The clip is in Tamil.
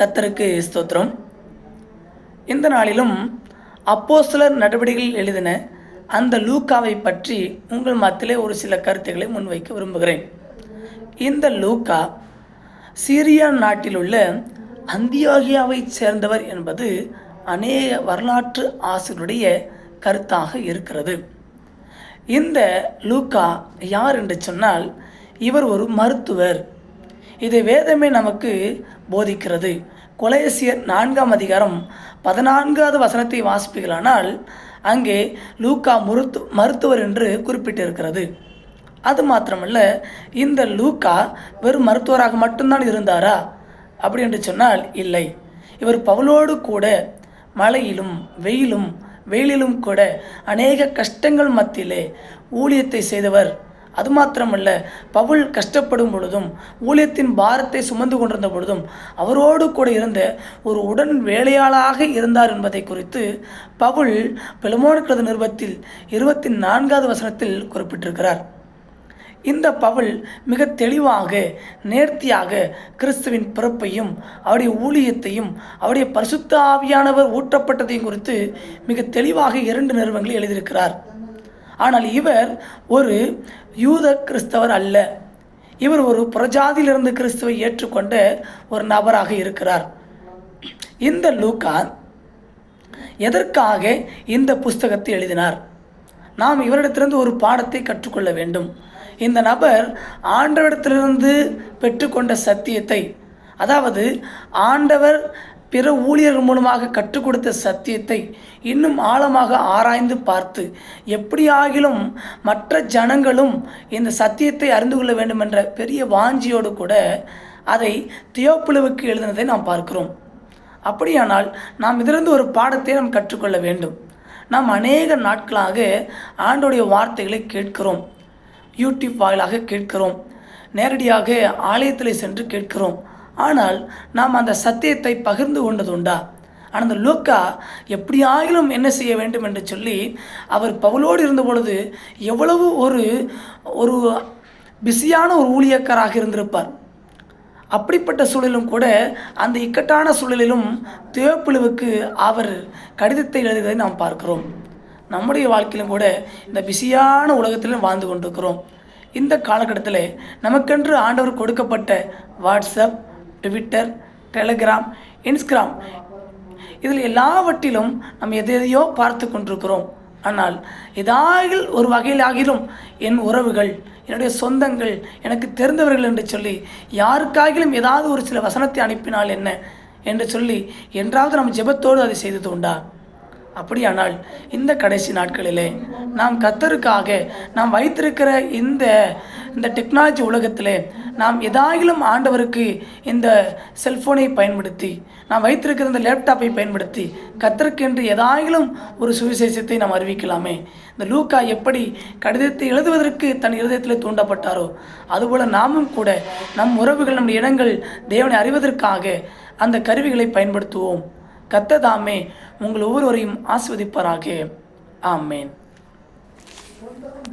கத்தருக்கு ஸ்தோத்திரம். இந்த நாளிலும் அப்போஸ்தலர் நடவடிக்கைகள் எழுதின அந்த லூக்காவை பற்றி உங்கள் மத்தியிலே ஒரு சில கருத்துக்களை முன்வைக்க விரும்புகிறேன். இந்த லூக்கா சீரியா நாட்டிலுள்ள அந்தியோகியாவைச் சேர்ந்தவர் என்பது அநேக வரலாற்று ஆசிரியருடைய கருத்தாக இருக்கிறது. இந்த லூக்கா யார் என்று சொன்னால் இவர் ஒரு மருத்துவர். இதை வேதமே நமக்கு போதிக்கிறது. கொலையசியர் நான்காம் அதிகாரம் பதினான்காவது வசனத்தை வாசிப்பீர்களானால் அங்கே லூக்கா மருத்து மருத்துவர் என்று குறிப்பிட்டிருக்கிறது. அது மாத்திரமல்ல இந்த லூக்கா வெறும் மருத்துவராக மட்டும்தான் இருந்தாரா? அப்படி என்று சொன்னால் இல்லை. இவர் பவுலோடு கூட மழையிலும் வெயிலும் வெயிலிலும் கூட அநேக கஷ்டங்கள் மத்தியிலே ஊழியத்தை செய்தவர். அது மாத்திரமல்ல பவுல் கஷ்டப்படும் பொழுதும் ஊழியத்தின் பாரத்தை சுமந்து கொண்டிருந்த பொழுதும் அவரோடு கூட இருந்த ஒரு உடன் வேலையாளாக இருந்தார் என்பதை குறித்து பவுல் பெலமோனுக்கிறது நிருபத்தில் இருபத்தி நான்காவது வசனத்தில் குறிப்பிட்டிருக்கிறார். இந்த பவுல் மிக தெளிவாக நேர்த்தியாக கிறிஸ்துவின் பிறப்பையும் அவருடைய ஊழியத்தையும் அவருடைய பரிசுத்த ஆவியானவர் ஊற்றப்பட்டதையும் குறித்து மிக தெளிவாக இரண்டு நிறுவனங்களை எழுதியிருக்கிறார். ஆனால் இவர் ஒரு யூத கிறிஸ்தவர் அல்ல. இவர் ஒரு புறஜாதியிலிருந்து கிறிஸ்துவை ஏற்றுக்கொண்ட ஒரு நபராக இருக்கிறார். இந்த லூக்கா எதற்காக இந்த புஸ்தகத்தை எழுதினார்? நாம் இவரிடத்திலிருந்து ஒரு பாடத்தை கற்றுக்கொள்ள வேண்டும். இந்த நபர் ஆண்டவரிடத்திலிருந்து பெற்றுக்கொண்ட சத்தியத்தை அதாவது ஆண்டவர் பிற ஊழியர்கள் மூலமாக கற்றுக் கொடுத்த சத்தியத்தை இன்னும் ஆழமாக ஆராய்ந்து பார்த்து எப்படியாகிலும் மற்ற ஜனங்களும் இந்த சத்தியத்தை அறிந்து கொள்ள வேண்டும் என்ற பெரிய வாஞ்சியோடு கூட அதை தியோப்புழுவுக்கு எழுதினதை நாம் பார்க்கிறோம். அப்படியானால் நாம் இதிலிருந்து ஒரு பாடத்தை நாம் கற்றுக்கொள்ள வேண்டும். நாம் அநேக நாட்களாக ஆண்டோடைய வார்த்தைகளை கேட்கிறோம். யூடியூப் வாயிலாக கேட்கிறோம். நேரடியாக ஆலயத்தில் சென்று கேட்கிறோம். ஆனால் நாம் அந்த சத்தியத்தை பகிர்ந்து கொண்டது உண்டா ஆனால் அந்த லூக்கா எப்படியாயிலும் என்ன செய்ய வேண்டும் என்று சொல்லி அவர் பவுலோடு இருந்த பொழுது எவ்வளவு ஒரு ஒரு பிஸியான ஒரு ஊழியக்காராக இருந்திருப்பார். அப்படிப்பட்ட சூழலும் கூட அந்த இக்கட்டான சூழலிலும் தேவப்புழுவுக்கு அவர் கடிதத்தை எழுதுவதை நாம் பார்க்கிறோம். நம்முடைய வாழ்க்கையிலும் கூட இந்த பிஸியான உலகத்திலும் வாழ்ந்து கொண்டிருக்கிறோம். இந்த காலகட்டத்தில் நமக்கென்று ஆண்டவர் கொடுக்கப்பட்ட வாட்ஸ்அப் ட்விட்டர் டெலிகிராம் இன்ஸ்கிராம் இதில் எல்லாவற்றிலும் நம்ம எதையோ பார்த்து கொண்டிருக்கிறோம். ஆனால் ஏதாகில் ஒரு வகையில் ஆகிலும் என் உறவுகள் என்னுடைய சொந்தங்கள் எனக்கு தெரிந்தவர்கள் என்று சொல்லி யாருக்காகிலும் ஏதாவது ஒரு சில வசனத்தை அனுப்பினால் என்ன என்று சொல்லி என்றாவது நம்ம ஜெபத்தோடு அதை செய்தது உண்டா அப்படியானால் இந்த கடைசி நாட்களிலே நாம் கத்தருக்காக நாம் வைத்திருக்கிற இந்த இந்த டெக்னாலஜி உலகத்திலே நாம் எதாயிலும் ஆண்டவருக்கு இந்த செல்ஃபோனை பயன்படுத்தி நாம் வைத்திருக்கிற இந்த லேப்டாப்பை பயன்படுத்தி கத்தருக்கென்று எதாயிலும் ஒரு சுவிசேஷத்தை நாம் அறிவிக்கலாமே. இந்த லூக்கா எப்படி கடிதத்தை எழுதுவதற்கு தன் இருதயத்தில் தூண்டப்பட்டாரோ அதுபோல் நாமும் கூட நம் உறவுகள் நம் இடங்கள் தேவனை அறிவதற்காக அந்த கருவிகளை பயன்படுத்துவோம். கத்ததாமே உங்கள் ஒவ்வொருவரையும் ஆஸ்வதிப்பாராக ஆமேன்.